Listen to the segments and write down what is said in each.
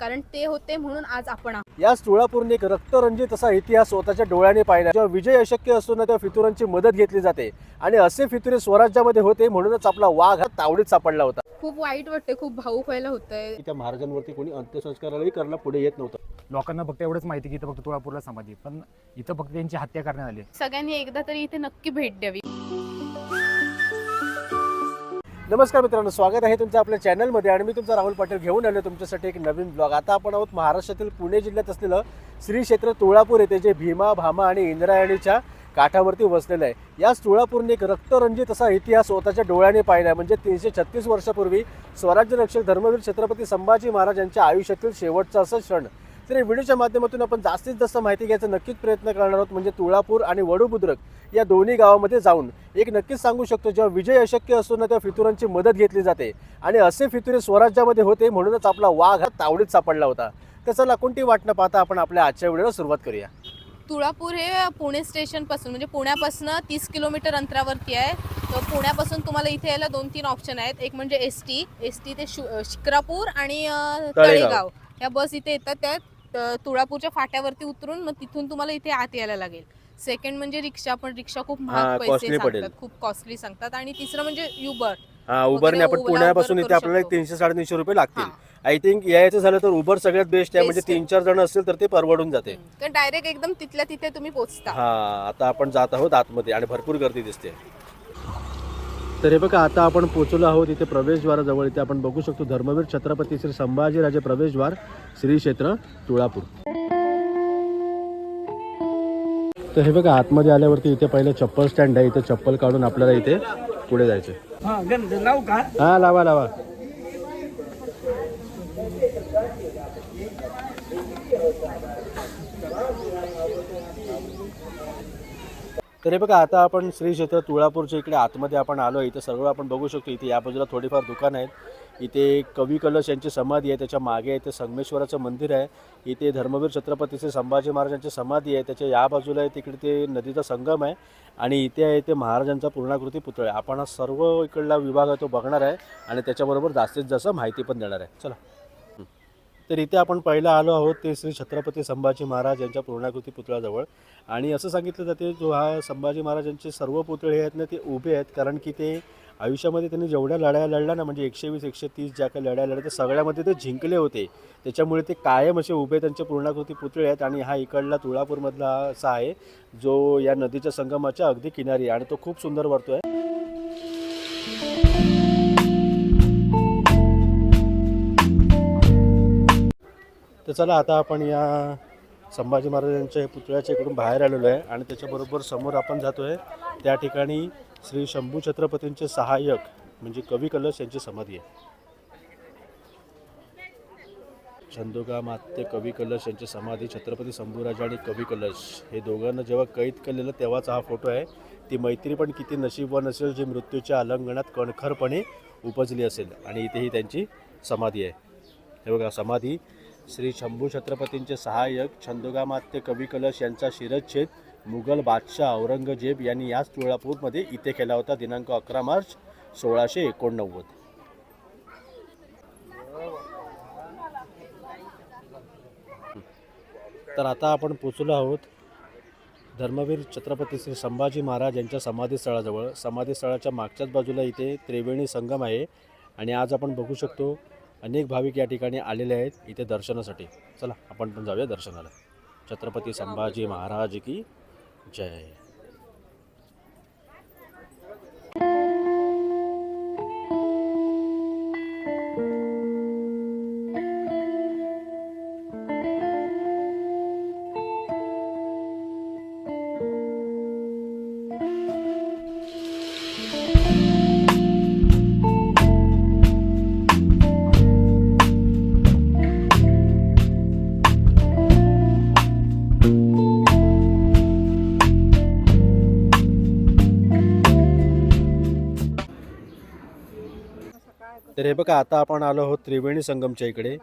कारण ते होते म्हणून आज आपण. याच तुळापूरने एक रक्तरंजित असा इतिहास स्वतःच्या डोळ्याने पाहिला. जेव्हा विजय अशक्य असतो ना तेव्हा फितुरांची मदत घेतली जाते. आणि असे फितुरे स्वराज्यामध्ये होते म्हणूनच आपला वाघ हा तावडीत सापडला होता. खूप वाईट वाटते खूप भाऊक व्हायला होतंय. त्या महाराजांवरती कोणी अंत्यसंस्कारालाही करायला पुढे येत नव्हतं. लोकांना फक्त एवढंच माहिती की इथं फक्त तुळापूरला समाधी आहे. पण इथं फक्त त्यांची हत्या करण्यात आली सगळ्यांनी एकदा तरी इथे नक्की भेट द्यावी. नमस्कार मित्रांनो स्वागत आहे तुमचं आपल्या चॅनलमध्ये आणि मी तुमचा राहुल पाटील घेऊन आलो तुमच्यासाठी एक नवीन ब्लॉग आता आपण आहोत महाराष्ट्रातील पुणे जिल्ह्यात असलेलं श्री क्षेत्र तुळापूर येथे जे भीमा भामा आणि इंद्रायणीच्या काठावरती वसलेलं आहे. याच तुळापूरने एक रक्तरंजित असा इतिहास स्वतःच्या डोळ्याने पाहिला आहे म्हणजे तीनशे छत्तीस वर्षापूर्वी स्वराज्य रक्षक धर्मवीर छत्रपती संभाजी महाराज यांच्या आयुष्यातील शेवटचा असं क्षण. तर या व्हिडिओच्या माध्यमातून आपण जास्तीत जास्त माहिती घ्यायचा नक्कीच प्रयत्न करणार आहोत म्हणजे तुळापूर आणि वडूबुद्रक या दोन्ही गावामध्ये जाऊन एक नक्कीच सांगू शकतो जेव्हा विजय अशक्य असतो ना तेव्हा फितुरांची मदत घेतली जाते. आणि असे फितुरे स्वराज्यामध्ये होते म्हणूनच आपला वाघ हा तावडीत सापडला होता. तर चला कोणती वाट न पाहता आपण आपल्या आजच्या व्हिडिओला सुरुवात करूया. तुळापूर हे पुणे स्टेशनपासून म्हणजे पुण्यापासून तीस किलोमीटर अंतरावरती आहे. तर पुण्यापासून तुम्हाला इथे यायला दोन तीन ऑप्शन आहेत. एक म्हणजे एस टी एस टी ते शिक्रापूर आणि तळेगाव. तळेगाव. या बस इथे येतात त्या तुळापूरच्या फाट्यावरती उतरून मग तिथून तुम्हाला इथे आत यायला लागेल. सेकंड म्हणजे रिक्षा पण रिक्षा खूप हा, महाग पैसे costly पडेल. सांगतात खूप कॉस्टली सांगतात. आणि तिसरं म्हणजे युबर हा उबरने आपण पुण्यापासून उबर इथे करू आपल्याला शकतो. तीनशे साडेतीनशे रुपये लागतील. आय थिंक यायचं झालं तर उबर सगळ्यात बेस्ट आहे. म्हणजे Best आहे. तीन चार जण असतील तर ते परवडून जाते. तर डायरेक्ट एकदम तिथल्या तिथे तुम्ही पोहोचता. हा आता आपण जात आहोत आतमध्ये आणि भरपूर गर्दी दिसते. तर हे बघा आता आपण पोहोचलो आहोत इथे प्रवेशद्वाराजवळ. इथे आपण बघू शकतो धर्मवीर छत्रपती श्री संभाजीराजे प्रवेशद्वार श्री क्षेत्र तुळापूर. तर हे बघा आतमध्ये आल्यावरती इथे पहिलं चप्पल स्टँड आहे. इथे चप्पल काढून आपल्याला इथे पुढे जायचं हा गंध लावू का? हा लावा लावा. तर हे बघा आता आपण श्री क्षेत्र तुळापूरच्या इकडे आतमध्ये आपण आलो इथे सर्व आपण बघू शकतो. इथे या बाजूला थोडीफार दुकान आहेत. इथे कवी कलश यांची समाधी आहे. त्याच्यामागे इथे संगमेश्वराचं मंदिर आहे. इथे धर्मवीर छत्रपतीचे संभाजी महाराजांची समाधी आहे. त्याच्या या बाजूला आहे तिकडे ते नदीचा संगम आहे. आणि इथे आहे ते महाराजांचा पूर्णाकृती पुतळा आहे. आपण हा सर्व इकडला विभाग आहे तो बघणार आहे. आणि त्याच्याबरोबर जास्तीत जास्त माहिती पण देणार आहे. चला. तर इथे आपण पहिला आलो आहोत ते श्री छत्रपती संभाजी महाराज यांच्या पूर्णाकृती पुतळ्याजवळ. आणि असं सांगितलं जाते जो हा संभाजी महाराजांचे सर्व पुतळे आहेत ना ते उभे आहेत. कारण की ते आयुष्यामध्ये त्यांनी जेवढ्या लढाया लढल्या ना म्हणजे एकशे वीस एकशे तीस ज्या काही लढाया लढल्या त्या सगळ्यामध्ये ते जिंकले होते. त्याच्यामुळे ते कायम असे उभे त्यांचे पूर्णाकृती पुतळे आहेत. आणि हा इकडला तुळापूरमधला असा आहे जो या नदीच्या संगमाच्या अगदी किनारी आहे. आणि तो खूप सुंदर वाटतो आहे तर चला आता आपण या संभाजी महाराजांच्या पुतळ्याच्या इकडून बाहेर आलेलो आहे आणि त्याच्याबरोबर समोर आपण जातो आहे त्या ठिकाणी श्री शंभू छत्रपतींचे सहाय्यक म्हणजे कवी कलश यांची समाधी आहे. छंदोगा मात्य कवी कलश यांची समाधी छत्रपती शंभूराजा आणि कवी कलश. हे दोघांना जेव्हा कैद केलेलं तेव्हाचा हा फोटो आहे. ती मैत्री पण किती नशीबवान असेल जी मृत्यूच्या अलंगणात कणखरपणे उपजली असेल. आणि इथे ही त्यांची समाधी आहे. हे बघा समाधी श्री शंभू छत्रपतींचे सहाय्यक छंदोगामात्य कवी कलश यांचा शिरच्छेद मुघल बादशाह औरंगजेब यांनी याच तुळापूरमध्ये इथे केला होता. दिनांक अकरा मार्च सोळाशे एकोणनव्वद. तर आता आपण पोचलो आहोत धर्मवीर छत्रपती श्री संभाजी महाराज यांच्या समाधीस्थळाजवळ. समाधीस्थळाच्या मागच्याच बाजूला इथे त्रिवेणी संगम आहे आणि आज आपण बघू शकतो अनेक भाविक या ठिकाणी आलेले आहेत इथे दर्शनासाठी. चला आपण पण जाऊया दर्शनाला. छत्रपती संभाजी महाराज की जय. हे बघा आता आपण आलो आहोत त्रिवेणी संगमच्या इकडे.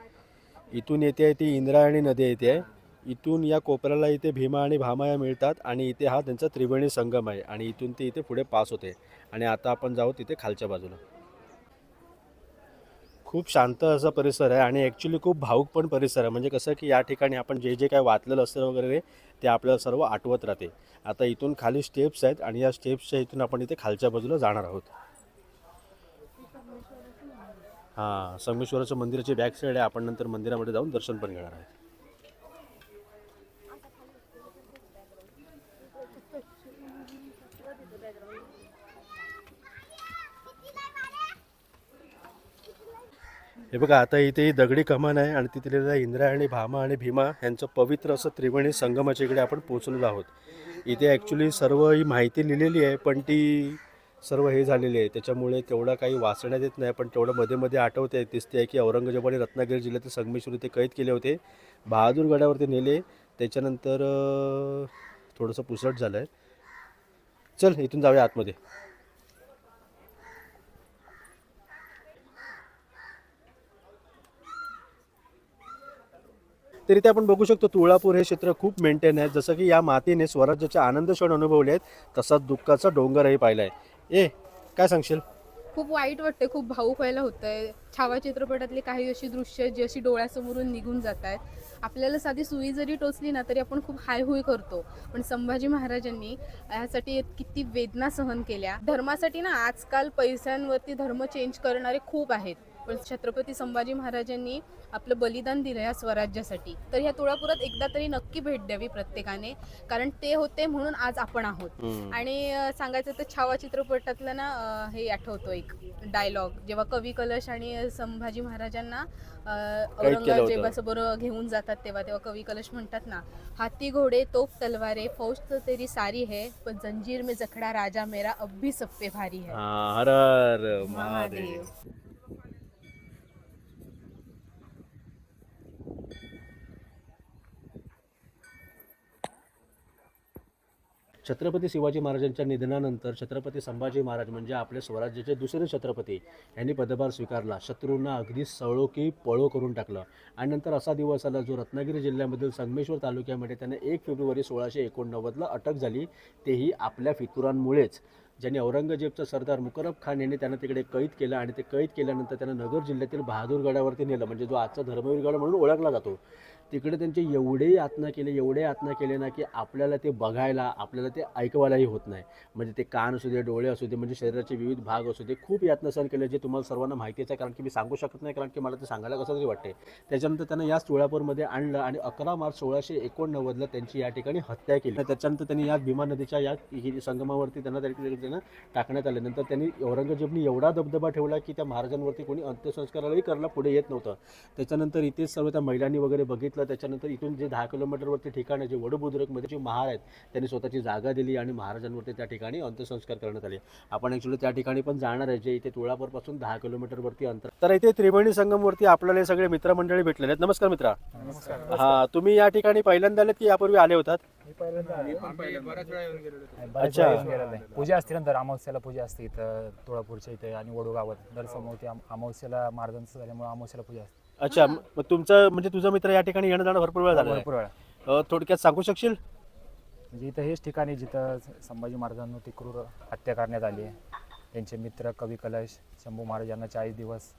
इथून येते आहे ती इंद्रायणी नदी येते आहे. इथून या कोपऱ्याला इथे भीमा आणि भामाया मिळतात आणि इथे हा त्यांचा त्रिवेणी संगम आहे आणि इथून ते इथे पुढे पास होते. आणि आता आपण जाऊ तिथे खालच्या बाजूला. खूप शांत असा परिसर आहे आणि ॲक्च्युली खूप भाऊक पण परिसर आहे. म्हणजे कसं की या ठिकाणी आपण जे जे काय वाचलेलं असतं वगैरे ते आपल्याला सर्व आठवत राहते. आता इथून खाली स्टेप्स आहेत आणि या स्टेप्सच्या इथून आपण इथे खालच्या बाजूला जाणार आहोत. हां संगमेश्वराचं मंदिराची बॅक साईड आहे. आपण नंतर मंदिरामध्ये जाऊन दर्शन पण घेणार आहे हे बघा आता इथे ही दगडी कमान आहे आणि तिथे लिहिलेलं इंद्रा आणि भामा आणि भीमा यांचं पवित्र असं त्रिवेणी संगमाच्या इकडे आपण पोचलेलो आहोत. इथे ॲक्च्युली सर्व ही माहिती लिहिलेली आहे पण ती सर्व हे झालेले आहे. त्याच्यामुळे तेवढं काही वाचण्यात येत नाही पण तेवढं मध्ये मध्ये आठवते दिसते आहे की औरंगजेब आणि रत्नागिरी जिल्ह्यातील संगमेश्वर ते कैद केले होते. बहादूरगडावरती नेले. त्याच्यानंतर थोडंसं पुसट झालं आहे चल इथून जाऊया आतमध्ये. तरी ते आपण बघू शकतो तुळापूर हे क्षेत्र खूप मेंटेन आहे. जसं की या मातीने स्वराज्याचे आनंद क्षण अनुभवले आहेत तसाच दुःखाचा डोंगरही पाहिला आहे ए काय सांगशील? खूप वाईट वाटतंय खूप भाऊक व्हायला होतंय. छावा चित्रपटातली काही अशी दृश्य जी अशी डोळ्यासमोरून निघून जात आहेत आपल्याला साधी सुई जरी टोचली ना तरी आपण खूप हाय हुई करतो. पण संभाजी महाराजांनी यासाठी किती वेदना सहन केल्या. धर्मासाठी ना आजकाल पैशांवरती धर्म चेंज करणारे खूप आहेत. पण छत्रपती संभाजी महाराजांनी आपलं बलिदान दिलं या स्वराज्यासाठी. तर ह्या तुळापुरात एकदा तरी नक्की भेट द्यावी प्रत्येकाने कारण ते होते म्हणून आज आपण आहोत. आणि सांगायचं तर छावा चित्रपटातलं ना हे आठवतो एक डायलॉग जेव्हा कवी कलश आणि संभाजी महाराजांना. औरंगजेबासमोर घेऊन जातात तेव्हा तेव्हा कवी कलश म्हणतात ना हाती घोडे तोप तलवारे फौज तो तेरी सारी है पण जंजीर में जखडा राजा मेरा अब भी सब पे भारी है. हा, हर हर महादेव. छत्रपती शिवाजी महाराजांच्या निधनानंतर छत्रपती संभाजी महाराज म्हणजे आपले स्वराज्याचे दुसरे छत्रपती यांनी पदभार स्वीकारला. शत्रूंना अगदी सळो की पळो करून टाकलं. आणि नंतर असा दिवस आला जो रत्नागिरी जिल्ह्यामधील संगमेश्वर तालुक्यामध्ये त्यांना एक फेब्रुवारी सोळाशे एकोणनव्वदला अटक झाली. तेही आपल्या फितुरांमुळेच. ज्यांनी औरंगजेबचा सरदार मुकरब खान यांनी त्यांना तिकडे कैद केलं आणि ते कैद केल्यानंतर त्यांना नगर जिल्ह्यातील बहादूरगडावरती नेलं. म्हणजे जो आजचा धर्मवीरगड म्हणून ओळखला जातो. तिकडे त्यांचे एवढे यातना केले एवढे यातना केले ना की आपल्याला ते बघायला आपल्याला ते ऐकवायलाही होत नाही. म्हणजे ते कान असू दे डोळे असू दे म्हणजे शरीराचे विविध भाग असू दे खूप यातना सहन केले जे तुम्हाला सर्वांना माहितीच आहे. कारण की मी सांगू शकत नाही कारण की मला ते सांगायला कसं तरी वाटते. त्याच्यानंतर त्यांना याच तुळापूरमध्ये आणलं आणि अकरा मार्च सोळाशे एकोणनव्वदला त्यांची या ठिकाणी हत्या केली. त्याच्यानंतर त्यांनी या भीमा नदीच्या या हि- संगमावरती त्यांना त्यांना टाकण्यात आले. नंतर त्यांनी औरंगजेबनी एवढा दबदबा ठेवला की त्या महाराजांवरती कोणी अंत्यसंस्कारालाही करायला पुढे येत नव्हतं. त्याच्यानंतर इथेच सर्व त्या महिलांनी वगैरे बघितलं. त्याच्यानंतर इथून जे दहा किलोमीटरवरती ठिकाण आहे जे वडबुद्रकमध्ये जे महार आहेत त्यांनी स्वतःची जागा दिली आणि महाराजांवरती त्या ठिकाणी अंत्यसंस्कार करण्यात आले. आपण ॲक्च्युली त्या ठिकाणी पण जाणार आहे जे इथे तुळापूरपासून दहा किलोमीटरवरती अंतर. तर इथे त्रिवेणी संगमवरती आपल्याला हे सगळे मित्रमंडळी भेटलेले आहेत. नमस्कार मित्रा. हा तुम्ही या ठिकाणी पहिल्यांदा आलेत की यापूर्वी आले होतात? अच्छा. वेळा येऊन गेलेलो आहे. पूजा असते नंतर अमावस्याला पूजा असते इथं तुळापूरच्या इथे आणि वडू गावात दर समोर अमावस्याला महाराजांचं झाल्यामुळे अमावस्याला पूजा असते. अच्छा मग तुमचं म्हणजे तुझा मित्र या ठिकाणी येणं जाणं भरपूर वेळ झाला भरपूर वेळा. थोडक्यात सांगू शकशील? म्हणजे इथं हेच ठिकाणी जिथं संभाजी महाराजांवरती क्रूर हत्या करण्यात आली आहे. त्यांचे मित्र कवी कलश शंभू महाराजांना चाळीस दिवस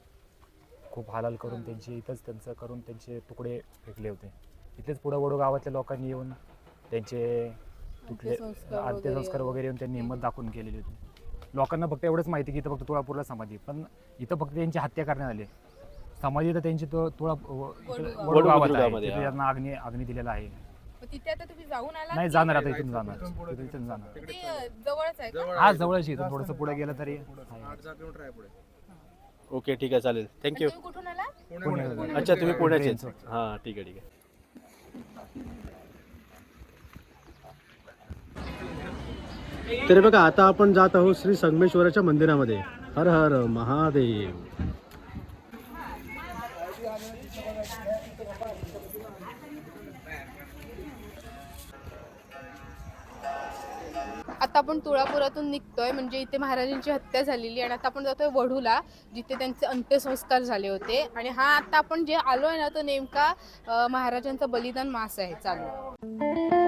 खूप हालाल करून त्यांची इथंच त्यांचं करून त्यांचे तुकडे फेकले होते. इथेच पुढं वडू गावातल्या लोकांनी येऊन त्यांचे तुटले अंत्यसंस्कार वगैरे. अंत्यसंस्कार वगैरे येऊन त्यांनी हिंमत दाखवून केलेली होती. लोकांना फक्त एवढंच माहिती की इथं फक्त तुळापूरला समाधी पण इथं फक्त त्यांची हत्या करण्यात आली समाधी तर त्यांची तो वडू- गावात. आहे. तिथे हा. त्यांना अग्नी अग्नी दिलेला आहे. मग तिथे आता तुम्ही जाऊन आला नाही जाणार आता इथून जाणार. इथून जाणार. ते अ, जवळच आहे का? हा जवळच इथून थोडंसं पुढे गेलं तरी आहे. ओके ठीक आहे चालेल. थँक्यू तुम्ही कुठून आला पुणे अच्छा तुम्ही पुण्याचे. हां ठीक आहे ठीक आहे. तरी बघा आता आपण जात आहोत श्री संगमेश्वराच्या मंदिरामध्ये. हर हर महादेव. आता आपण तुळापुरातून निघतोय म्हणजे इथे महाराजांची हत्या झालेली आणि आता आपण जातोय वढूला जिथे त्यांचे अंत्यसंस्कार झाले होते. आणि हा आता आपण जे आलोय ना तो नेमका महाराजांचा बलिदान मास आहे. चालू.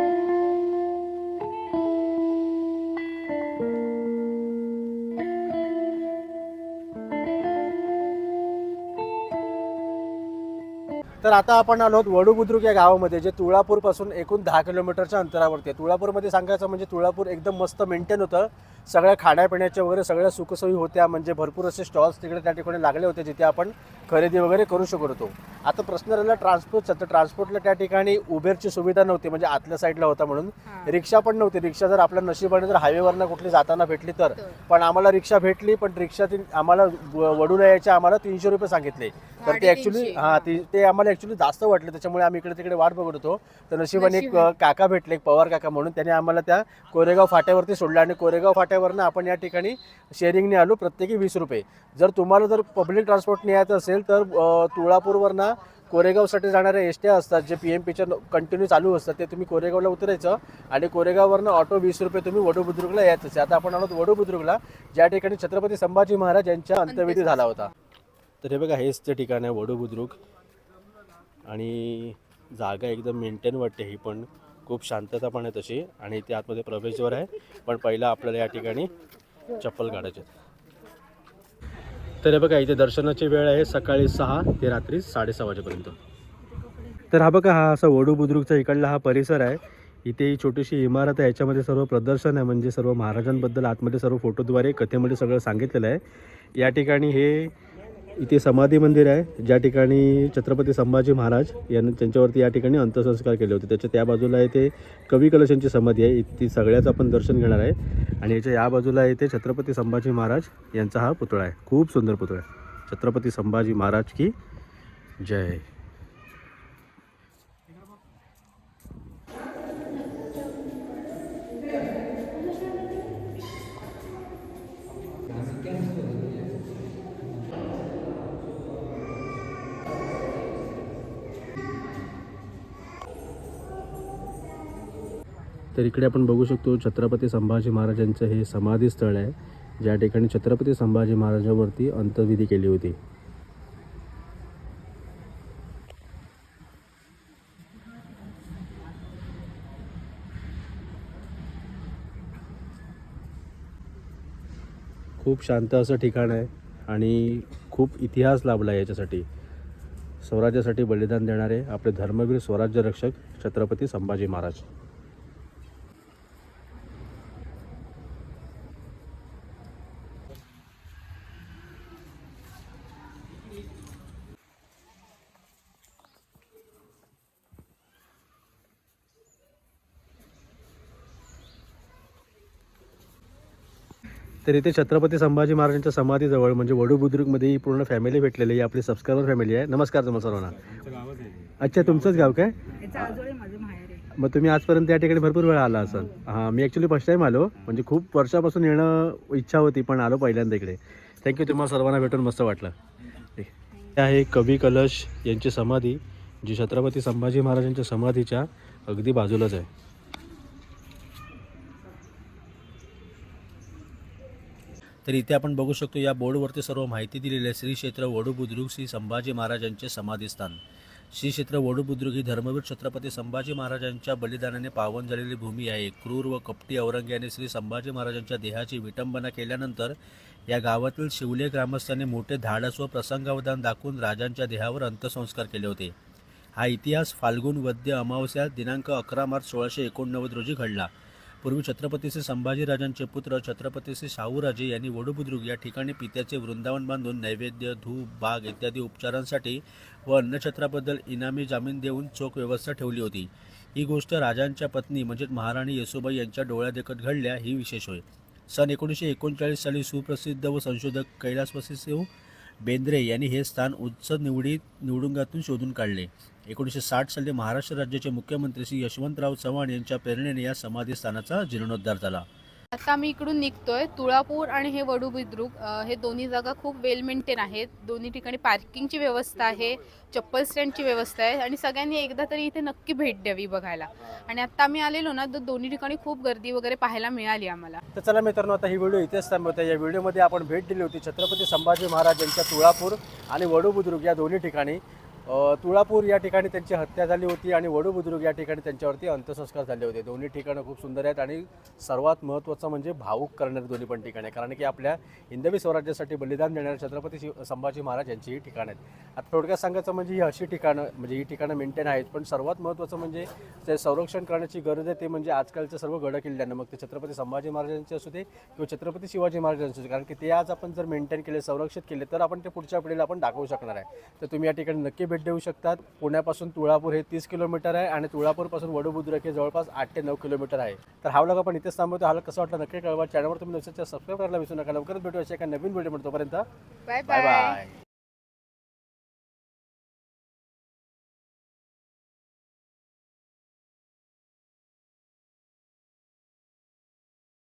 तर आता आपण आलो आहोत वडू बुद्रुक या गावामध्ये जे तुळापूरपासून एकूण दहा किलोमीटरच्या अंतरावरती आहे. तुळापूरमध्ये सांगायचं म्हणजे तुळापूर एकदम मस्त मेंटेन होतं. सगळ्या खाण्यापिण्याच्या वगैरे सगळ्या सुखसोयी होत्या म्हणजे भरपूर असे स्टॉल्स तिकडे त्या ठिकाणी लागले होते जिथे आपण खरेदी वगैरे करू शकत होतो. आता प्रश्न राहिला ट्रान्सपोर्टचा तर ट्रान्सपोर्टला त्या ठिकाणी उबेरची सुविधा नव्हती म्हणजे आतल्या साईडला होता म्हणून. रिक्षा पण नव्हती. रिक्षा जर आपल्या नशिबाने जर हायवेवरनं कुठली जाताना भेटली तर. पण आम्हाला रिक्षा भेटली पण रिक्षातील आम्हाला वडूला यायचे आम्हाला तीनशे रुपये सांगितले. तर ते ॲक्च्युली हां ते ते आम्हाला ॲक्च्युली जास्त वाटले त्याच्यामुळे आम्ही इकडे तिकडे वाट बघत होतो. तर नशिबाने एक. अ, काका भेटले एक पवार काका म्हणून. त्याने आम्हाला त्या कोरेगाव फाट्यावरती सोडलं आणि कोरेगाव फाट्यावरनं आपण या ठिकाणी शेअरिंगने आलो प्रत्येकी वीस रुपये. जर तुम्हाला जर पब्लिक ट्रान्सपोर्टने यायचं असेल तर अ, तुळापूरवरनं कोरेगावसाठी जाणाऱ्या एस ट्या असतात जे पी एम पीच्या कंटिन्यू चालू असतात ते तुम्ही कोरेगावला उतरायचं आणि कोरेगाववरनं ऑटो वीस रुपये तुम्ही वडू बुद्रुकला यायचं. आहे. आता आपण आलो वडू बुद्रुकला ज्या ठिकाणी छत्रपती संभाजी महाराज यांच्या अंत्यविधी झाला होता. तर हे बघा हेच ते ठिकाण आहे वडू बुद्रुक. आणि जागा एकदम मेंटेन वाटते ही पण. खूप शांतता पण आहे तशी आणि इथे आतमध्ये प्रवेशद्वार आहे. पण पहिलं आपल्याला या ठिकाणी चप्पल काढायचे तर हे बघा इथे दर्शनाची वेळ आहे सकाळी सहा ते रात्री साडेसहा वाजेपर्यंत. तर हा बघा हा असा वडू बुद्रुकचा इकडला हा परिसर आहे. इथे ही छोटीशी इमारत आहे याच्यामध्ये सर्व प्रदर्शन आहे म्हणजे सर्व महाराजांबद्दल आतमध्ये सर्व फोटोद्वारे कथेमध्ये सगळं सांगितलेलं आहे. या ठिकाणी हे इथे समाधी मंदिर आहे. ज्या ठिकाणी छत्रपती संभाजी महाराज यांनी त्यांच्यावरती या ठिकाणी अंत्यसंस्कार केले होते. त्याच्या त्या बाजूला इथे कवी कलशांची समाधी आहे. ती सगळ्याचं आपण दर्शन घेणार आहे. आणि याच्या या बाजूला इथे छत्रपती संभाजी महाराज यांचा हा पुतळा आहे. खूप सुंदर पुतळा आहे. छत्रपती संभाजी महाराज की जय. इकडे आपण बघू शकतो छत्रपती संभाजी महाराजांचं हे समाधी स्थळ आहे. ज्या ठिकाणी छत्रपती संभाजी महाराजांवरती अंत्यविधी केली होती. खूप शांत असं ठिकाण आहे आणि खूप इतिहास लाभला आहे याच्यासाठी. स्वराज्यासाठी बलिदान देणारे आपले धर्मवीर स्वराज्य रक्षक छत्रपती संभाजी महाराज. तर इथे छत्रपती संभाजी महाराजांच्या समाधीजवळ म्हणजे वडू बुद्रुकमध्ये ही पूर्ण फॅमिली भेटलेली आहे आपली सबस्क्रायबर फॅमिली आहे. नमस्कार तुम्हाला सर्वांना. अच्छा तुमचंच गाव काय? मग तुम्ही आजपर्यंत या ठिकाणी भरपूर वेळा आला असाल. हां मी ॲक्च्युली फर्स्ट टाईम आलो. म्हणजे खूप वर्षापासून येणं इच्छा होती पण आलो पहिल्यांदा इकडे. थँक्यू तुम्हाला सर्वांना भेटून मस्त वाटलं. हे आहे कवी कलश यांची समाधी जी छत्रपती संभाजी महाराजांच्या समाधीच्या अगदी बाजूलाच आहे. तर इथे आपण बघू शकतो या बोर्डवरती सर्व माहिती दिलेली आहे. श्री क्षेत्र श्री संभाजी महाराजांचे समाधीस्थान. श्री क्षेत्र ही धर्मवीर छत्रपती संभाजी महाराजांच्या बलिदानाने पावन झालेली भूमी आहे. क्रूर व कपटी औरंग्याने श्री संभाजी महाराजांच्या देहाची विटंबना केल्यानंतर या गावातील शिवले ग्रामस्थांनी मोठे धाडस व प्रसंगावधान दाखवून राजांच्या देहावर अंत्यसंस्कार केले होते. हा इतिहास फाल्गुन वद्य अमावस्या दिनांक अकरा मार्च सोळाशे एकोणनव्वद रोजी घडला. पूर्वी छत्रपती श्री संभाजीराजांचे पुत्र छत्रपती श्री शाहूराजे यांनी वडुबुद्रुक या ठिकाणी पित्याचे वृंदावन बांधून नैवेद्य धूप बाग इत्यादी उपचारांसाठी व अन्नछत्राबद्दल इनामी जामीन देऊन चोख व्यवस्था ठेवली होती. ही गोष्ट राजांच्या पत्नी म्हणजेच महाराणी येसुबाई यांच्या डोळ्यादेखत घडल्या ही विशेष होय. सन एकोणीसशे एकोणचाळीस साली सुप्रसिद्ध व संशोधक कैलासवासी शिव बेंद्रे यांनी हे स्थान उच्च निवडीत निवडुंगातून शोधून काढले. एकोणीसशे साठ साली महाराष्ट्र राज्याचे मुख्यमंत्री श्री यशवंतराव चव्हाण यांच्या प्रेरणेने या समाधी स्थानाचा जीर्णोद्धार झाला. आता आम्ही इकडून निघतोय. तुळापूर आणि हे वडू बुद्रुक हे दोन्ही जागा खूप वेल मेंटेन आहेत. दोन्ही ठिकाणी पार्किंगची व्यवस्था आहे चप्पल स्टँडची व्यवस्था आहे आणि सगळ्यांनी एकदा तरी इथे नक्की भेट द्यावी बघायला. आणि आता आम्ही आलेलो ना तर दोन्ही ठिकाणी खूप गर्दी वगैरे पाहायला मिळाली आम्हाला. तर चला मित्रांनो आता ही व्हिडिओ इथेच थांबवत. या व्हिडिओमध्ये आपण भेट दिली होती छत्रपती संभाजी महाराज यांच्या तुळापूर आणि वडू बुद्रुक या दोन्ही ठिकाणी. तुळापूर या ठिकाणी त्यांची हत्या झाली होती आणि वडू बुद्रुक या ठिकाणी त्यांच्यावरती अंत्यसंस्कार झाले होते. दोन्ही ठिकाणं खूप सुंदर आहेत आणि सर्वात महत्त्वाचं म्हणजे भावूक करणारी दोन्ही पण ठिकाणे कारण की आपल्या हिंदवी स्वराज्यासाठी बलिदान देणारे छत्रपती शिव संभाजी महाराज यांची ही ठिकाणं आहेत. आता थोडक्यात सांगायचं म्हणजे ही अशी ठिकाणं म्हणजे ही ठिकाणं मेंटेन आहेत. पण सर्वात महत्त्वाचं म्हणजे ते संरक्षण करण्याची गरज आहे ते म्हणजे आजकालच्या सर्व गड किल्ल्यांना मग ते छत्रपती संभाजी महाराजांचे असू दे किंवा छत्रपती शिवाजी महाराजांचे असू कारण की ते आज आपण जर मेंटेन केले संरक्षित केले तर आपण ते पुढच्या पिढीला आपण दाखवू शकणार आहे. तर तुम्ही या ठिकाणी नक्की भेट देऊ शकतात. पुण्यापासून तुळापूर हे तीस किलोमीटर आहे आणि तुळापूरपासून वडूबुद्रक हे जवळपास आठ ते नऊ किलोमीटर आहे. तर हा व्लॉग आपण इथेच थांबवतो. हा कसं वाटलं नक्की कळवा. चॅनलवर तुम्ही सबस्क्राईब करायला विसरू नका. लवकरच भेटू अशा एका नवीन व्हिडिओ तोपर्यंत. Bye bye